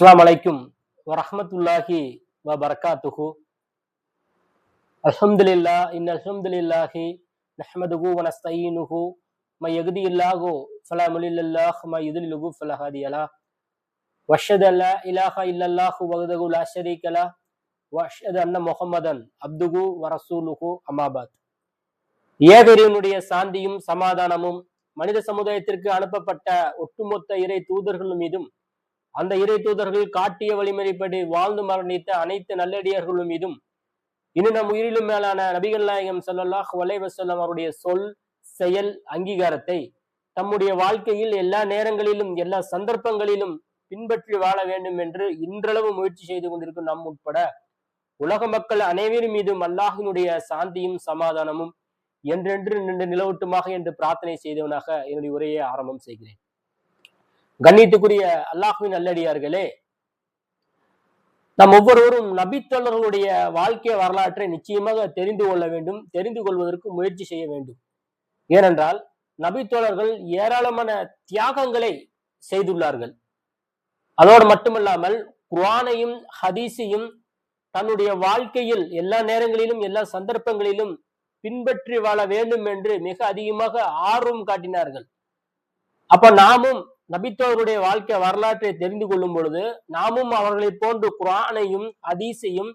அஸ்லாம் அலைக்கும் வரஹமத்துல்லாஹி வ பரகாத்துஹு அல்ஹம்துலில்லா இன் அல்ஹம்துலில்லாஹி நஹ்மதுஹு வ நஸ்தயீனுஹு ம யஹ்தியில்லாஹு ஃபலா முலில்லல்லாஹ் ம யுத்லிலுஹு ஃபலா ஹாதியலா வஷ்ஹது அல்லா இலாஹா இல்லல்லாஹு வஹ்தஹு லா ஷரீக லா வ அன்ன முஹம்மதன் அப்துஹு வ ரசூலுஹு அமாபாத் ஏகரினுடைய சாந்தியும் சமாதானமும் மனித சமுதாயத்திற்கு அனுப்பப்பட்ட ஒட்டுமொத்த இறை தூதர்கள் மீதும் அந்த இறை தூதர்கள் காட்டிய வழிமுறைப்படி வாழ்ந்து மரணித்த அனைத்து நல்லடியார்கள் மீதும் இன்னும் நம் உயிரிலும் மேலான நபிகள் நாயகம் சொல்லல்லாஹ் வலைவசல்லம் அவருடைய சொல் செயல் அங்கீகாரத்தை தம்முடைய வாழ்க்கையில் எல்லா நேரங்களிலும் எல்லா சந்தர்ப்பங்களிலும் பின்பற்றி வாழ வேண்டும் என்று இன்றளவு முயற்சி செய்து கொண்டிருக்கும் நம் உட்பட உலக மக்கள் அனைவரும் மீதும் அல்லாஹினுடைய சாந்தியும் சமாதானமும் என்றென்று நின்று நிலவட்டுமாக என்று பிரார்த்தனை செய்தவனாக என்னுடைய உரையை ஆரம்பம் செய்கிறேன். கண்ணியத்துக்குரிய அல்லாஹுவின் நல்லடியார்களே நம் ஒவ்வொருவரும் நபித்தோழர்களுடைய வாழ்க்கை வரலாற்றை நிச்சயமாக தெரிந்து கொள்ள வேண்டும் தெரிந்து கொள்வதற்கு முயற்சி செய்ய வேண்டும். ஏனென்றால் நபித்தோழர்கள் ஏராளமான தியாகங்களை செய்துள்ளார்கள். அதோடு மட்டுமல்லாமல் குரானையும் ஹதீஸையும் தன்னுடைய வாழ்க்கையில் எல்லா நேரங்களிலும் எல்லா சந்தர்ப்பங்களிலும் பின்பற்றி வாழ வேண்டும் என்று மிக அதிகமாக ஆர்வம் காட்டினார்கள். அப்ப நாமும் நபித்தோருடைய வாழ்க்கை வரலாற்றை தெரிந்து கொள்ளும் பொழுது நாமும் அவர்களை போன்று குரானையும் அதீசையும்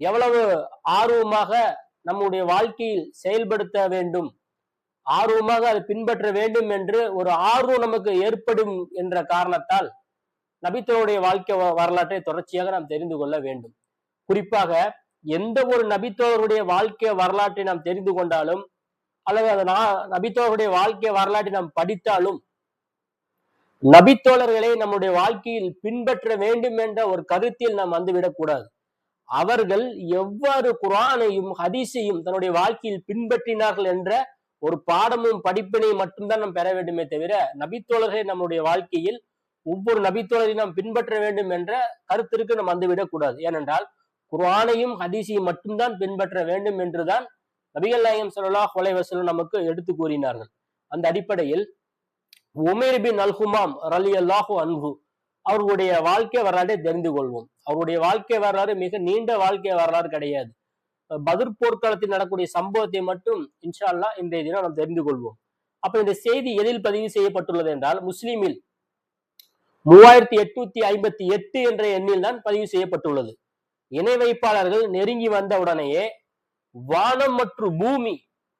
எவ்வளவு ஆர்வமாக நம்முடைய வாழ்க்கையில் செயல்படுத்த வேண்டும் ஆர்வமாக அதை பின்பற்ற வேண்டும் என்று ஒரு ஆர்வம் நமக்கு ஏற்படும் என்ற காரணத்தால் நபித்தோருடைய வாழ்க்கை வ- வரலாற்றை தொடர்ச்சியாக நாம் தெரிந்து கொள்ள வேண்டும். குறிப்பாக எந்த ஒரு நபித்தோருடைய வாழ்க்கை வரலாற்றை நாம் தெரிந்து கொண்டாலும் அல்லது அந்த நபித்தோருடைய வாழ்க்கை வரலாற்றை நாம் படித்தாலும் நபித்தோழர்களை நம்முடைய வாழ்க்கையில் பின்பற்ற வேண்டும் என்ற ஒரு கருத்தில் நாம் வந்துவிடக்கூடாது அவர்கள் எவ்வாறு குரானையும் ஹதீஸையும் தன்னுடைய வாழ்க்கையில் பின்பற்றினார்கள் என்ற ஒரு பாடமும் படிப்பினையும் மட்டும்தான் நாம் பெற வேண்டுமே தவிர நபித்தோழர்களை நம்முடைய வாழ்க்கையில் ஒவ்வொரு நபித்தோழரையும் நாம் பின்பற்ற வேண்டும் என்ற கருத்திற்கு நாம் வந்துவிடக் கூடாது. ஏனென்றால் குரானையும் ஹதீஸையும் மட்டும்தான் பின்பற்ற வேண்டும் என்றுதான் நபிகள் நாயம் ஸல்லல்லாஹு கொலை வஸல்லம் நமக்கு எடுத்து கூறினார்கள். அந்த அடிப்படையில் உமேர் பின் அல்ஹுமாம் ரலி அல்லாஹு அன்ஹு. அவர்களுடைய வாழ்க்கை வரலாற்றை தெரிந்து கொள்வோம். அவருடைய வாழ்க்கை வரலாறு மிக நீண்ட வாழ்க்கை வரலாறு கிடையாது. பதிர் போர்க்களத்தில் நடக்கக்கூடிய சம்பவத்தை மட்டும் இன்ஷா இன்றைய தினம் நாம் தெரிந்து கொள்வோம். அப்ப இந்த செய்தி எதில் பதிவு செய்யப்பட்டுள்ளது என்றால் முஸ்லீமில் மூவாயிரத்தி எட்நூத்தி ஐம்பத்தி எட்டு என்ற எண்ணில் தான் பதிவு செய்யப்பட்டுள்ளது. இணை வைப்பாளர்கள் நெருங்கி வந்த உடனேயே வானம் மற்றும் பூமி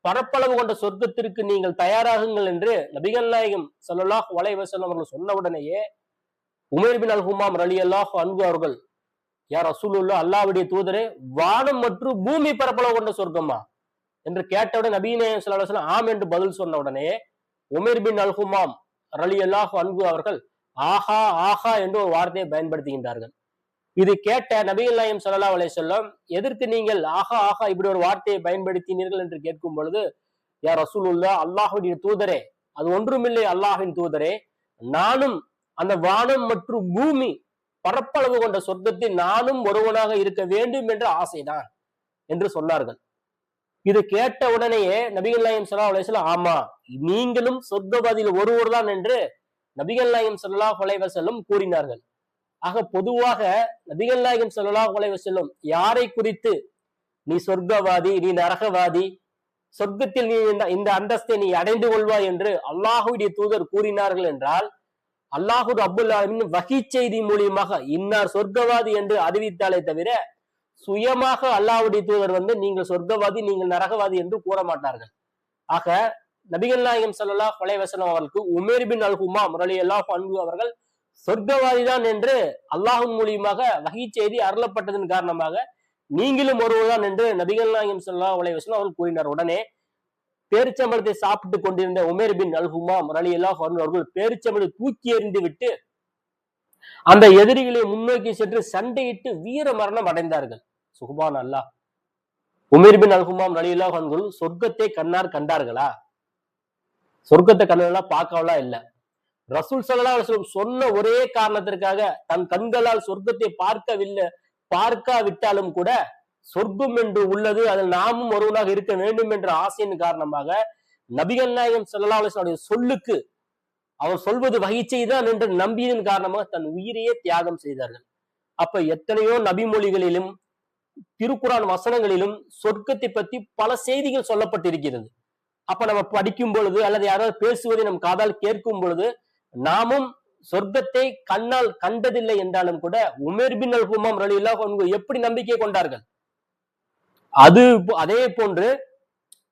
பரப்பளவு கொண்ட சொர்க்கத்திற்கு நீங்கள் தயாராகுங்கள் என்று நபிகள் நாயகம் சல்லாஹ் அலைஹி வஸல்லம் அவர்கள் சொன்ன உடனேயே உமேர் பின் அல்ஹுமாம் அலி ரலியல்லாஹு அன்பு அவர்கள் யார் ரசூலுல்லாஹ் அல்லாவுடைய தூதரே வானம் மற்றும் பூமி பரப்பளவு கொண்ட சொர்க்கமா என்று கேட்டவுடன் நபீனே நாயகம் ஆம் என்று பதில் சொன்ன உடனே உமேர் பின் அல்ஹுமாம் அலி அல்லாஹ் அன்பு அவர்கள் ஆஹா ஆஹா என்று ஒரு வார்த்தையை பயன்படுத்துகின்றார்கள். இது கேட்ட நபிகள் நாயம் ஸல்லல்லாஹு அலைஹி வஸல்லம் எதற்கு நீங்கள் ஆஹா ஆஹா இப்படி ஒரு வார்த்தையை பயன்படுத்தினீர்கள்? என்று கேட்கும் பொழுது யார் உள்ள அல்லாஹுனின் தூதரே அது ஒன்றுமில்லை அல்லாஹின் தூதரே. நானும் அந்த வானம் மற்றும் பூமி பரப்பளவு கொண்ட சொர்க்கத்தில் நானும் ஒருவனாக இருக்க வேண்டும் என்ற ஆசைதான் என்று சொன்னார்கள். இது கேட்ட உடனேயே நபிகள் நாயம் சல்லா அலைஹி ஆமா நீங்களும் சொர்க்கவாதியில் ஒருவர் தான் என்று நபிகள் நாயம் சல்லா அலைஹி கூறினார்கள். ஆக பொதுவாக நபிகள் நாயகம் ஸல்லல்லாஹு உலக செல்லும் யாரை குறித்து? நீ சொர்க்கவாதி நீ நரகவாதி சொர்க்கத்தில் நீ இந்த- இந்த அந்தஸ்தை நீ அடைந்து கொள்வாய் என்று அல்லாஹுடைய தூதர் கூறினார்கள் என்றால் அல்லாஹு அபுல்லாவின் வகி செய்தி மூலியமாக இன்னார் சொர்க்கவாதி என்று அறிவித்தாலே தவிர சுயமாக அல்லாஹ்வுடைய தூதர் வந்து நீங்கள் சொர்க்கவாதி நீங்கள் நரகவாதி என்று கூற மாட்டார்கள். ஆக நபிகள் நாயகம் ஸல்லல்லாஹு கொலை வசனம் அவர்களுக்கு உமேர் பின் அல் முரளி அல்லாஹ் அன்பு அவர்கள் சொர்க்கவாதிதான் என்று அல்லாஹும் மூலியமாக வகை செய்தி அருளப்பட்டதன் காரணமாக நீங்களும் ஒருவர்தான் என்று நபிகள் நாயகம் சொல்லா அலைஹி வஸல்லம் அவர்கள் கூறினார். உடனே பேரிச்சம்பழத்தை சாப்பிட்டு கொண்டிருந்த உமேர் பின் அல் ஹுமாம் அல்லாஹ் அவர்கள் பேரிச்சம்பழத்தை தூக்கி எறிந்து விட்டு அந்த எதிரிகளை முன்னோக்கி சென்று சண்டையிட்டு வீர மரணம் அடைந்தார்கள். சுகுபான் அல்லாஹ் உமேர் பின் அல்ஹுமாம் அலி அல்லாஹ் சொர்க்கத்தை கண்ணார் கண்டார்களா? சொர்க்கத்தை கண்ணெல்லாம் பார்க்கவெல்லாம் இல்ல. ரசூல் சல்லா சொன்ன ஒரே காரணத்திற்காக தன் கண்களால் சொர்க்கத்தை பார்க்கவில்லை பார்க்காவிட்டாலும் கூட சொர்க்கம் என்று உள்ளது அதில் நாமும் ஒருவனாக இருக்க வேண்டும் என்ற ஆசையின் காரணமாக நபிகள் நாயகம் சல்லா அலுவலுடைய சொல்லுக்கு அவர் சொல்வது வகிச்சை தான் என்று நம்பியதன் காரணமாக தன் உயிரையே தியாகம் செய்தார்கள். அப்ப எத்தனையோ நபிமொழிகளிலும் திருக்குறான் வசனங்களிலும் சொர்க்கத்தை பத்தி பல செய்திகள் சொல்லப்பட்டிருக்கிறது. அப்ப நம்ம படிக்கும் பொழுது அல்லது யாராவது பேசுவதை நம் காதால் கேட்கும் பொழுது நாமும் சொர்க்கத்தை கண்ணால் கண்டதில்லை என்றாலும் கூட உமேர் பின் அல் ஹுமாம் ரலில்லா எப்படி நம்பிக்கை கொண்டார்கள்? அது அதே போன்று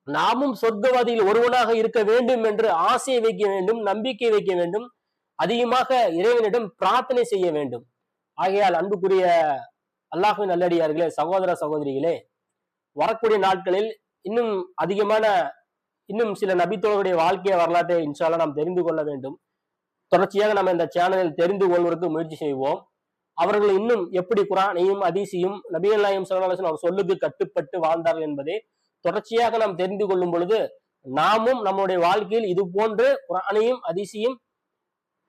நாமும் சொர்க்கவாதியில் ஒருவனாக இருக்க வேண்டும் என்று ஆசையை வைக்க வேண்டும் நம்பிக்கை வைக்க வேண்டும் அதிகமாக இறைவனிடம் பிரார்த்தனை செய்ய வேண்டும். ஆகையால் அன்புக்குரிய அல்லாஹ்வின் நல்லடியார்களே சகோதர சகோதரிகளே வரக்கூடிய நாட்களில் இன்னும் அதிகமான இன்னும் சில நபித்தோர்களுடைய வாழ்க்கை வரலாற்றை இன்ஷால்லா நாம் தெரிந்து கொள்ள வேண்டும். தொடர்ச்சியாக நம்ம இந்த சேனலில் தெரிந்து கொள்வதற்கு முயற்சி செய்வோம். அவர்கள் இன்னும் எப்படி குரானையும் அதிசியும் நபிகள் நாயம் அவர் சொல்லுக்கு கட்டுப்பட்டு வாழ்ந்தார்கள் என்பதை தொடர்ச்சியாக நாம் தெரிந்து கொள்ளும் பொழுது நாமும் நம்முடைய வாழ்க்கையில் இது போன்று குரானையும் அதிசியும்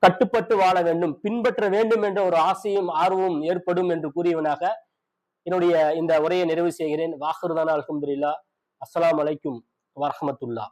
கட்டுப்பட்டு வாழ வேண்டும் பின்பற்ற வேண்டும் என்ற ஒரு ஆசையும் ஆர்வமும் ஏற்படும் என்று கூறியவனாக என்னுடைய இந்த உரையை நிறைவு செய்கிறேன். வாஹருதான அலமதுல்லா அஸ்லாம் அலைக்கும் வரஹமத்துல்லா